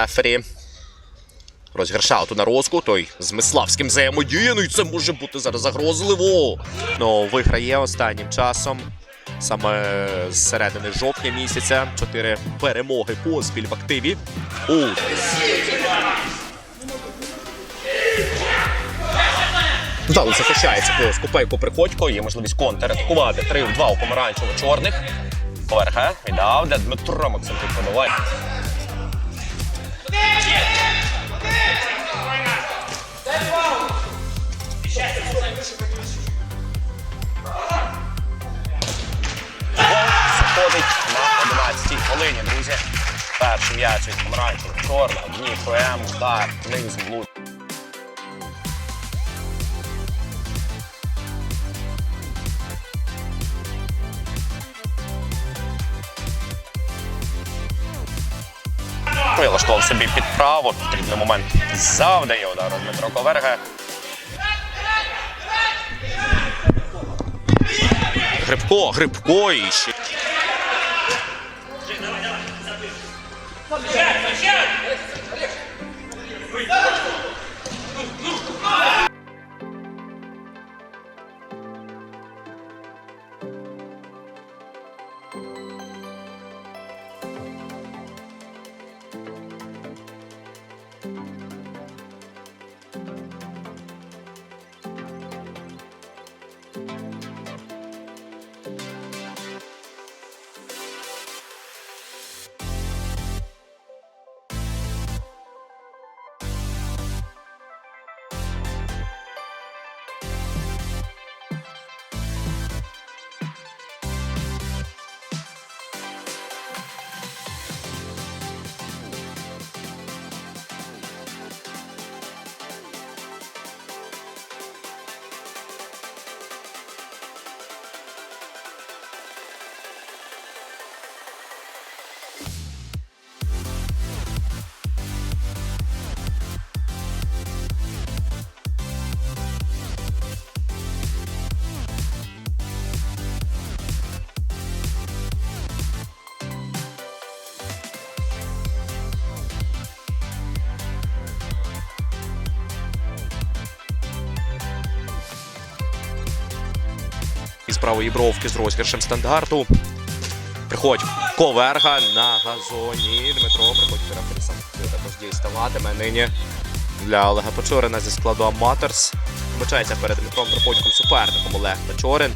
рефері. Розіграшав ту на розку, той з Миславським взаємодіє. І це може бути зараз загрозливо. Ну, виграє останнім часом. Саме з середини жовтня місяця. Чотири перемоги поспіль в активі. У Вдало захищається плюс купейку приходько. Є можливість контратакувати. 3 в 2 у помаранчево-чорних. Поверха віддав, де Дмитро Максимчук пробиває. На 11-й хвилині, друзі. Перший м'яч від помаранчевого чорного. Дніпро М, удар, вниз, блуд. Вилаштував собі підправу. Потрібний момент завдає удару Дмитро Коверга. Грибко, Грибко і ще. Із правої бровки з розіграшем стандарту. Приходь Коверга на газоні. Дмитро приходь переписом. Також діставатиме нині для Олега Печорина зі складу Аматорс. Вибачається перед Дмитром Приходьком суперником Олег Печорин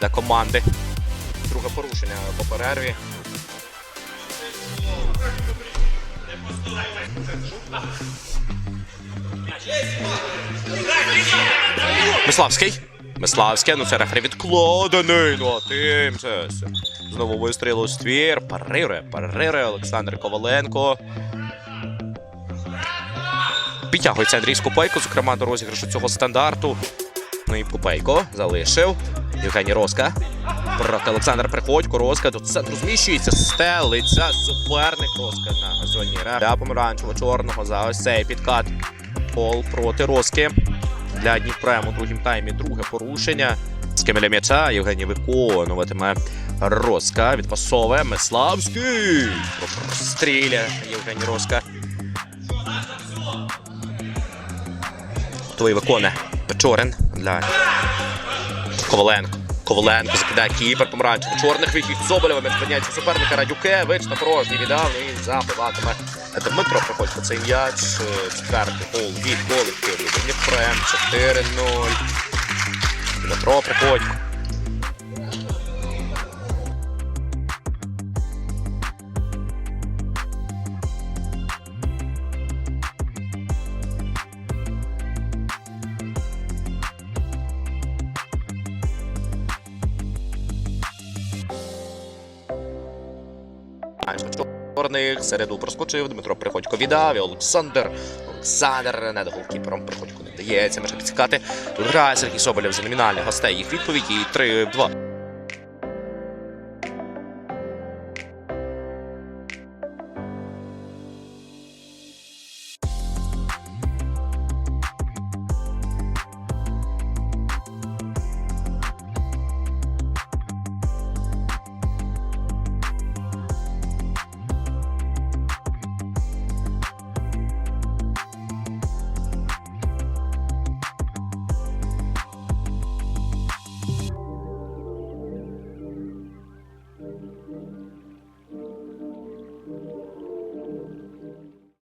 для команди. Друге порушення по перерві. Миславський. Миславський, ну це рефері відкладений. Ну а тим це. Знову вистріл у ствір. Парирує, парирує Олександр Коваленко. Підтягується Андрій Скупейко, зокрема до розіграшу цього стандарту. Ну і Купейко залишив. Євгеній Роска. Проти Олександр Приходько. Роска до центру зміщується. Стелиться. Суперник Роска на газоні. Для помаранчево-чорного за ось цей підкат. Пол проти Роски. Для Дніпрем у другім таймі друге порушення. З Кемеля м'яча Євгеній виконуватиме Роска. Відпасове Миславський. Стріля Євгеній Роска. Той виконує Печорин для Коваленко. Коваленко закидає кіпер помаранчево. Чорних вихід Соболєва між підняття суперника Радюкевич на порожній віддав і забиватиме Дмитро Приходько цей м'яч. Е, Четвертий гол від колективу Дніпрем 4-0. Дмитро Приходько. Чорних середу проскочив, Дмитро Приходько віддав, і Олександр. Олександр не до голкіпером Приходько не вдається. Може підсікати. Тут грає Сергій Соболєв за номінальних гостей. Їх відповідь і 3 в 2.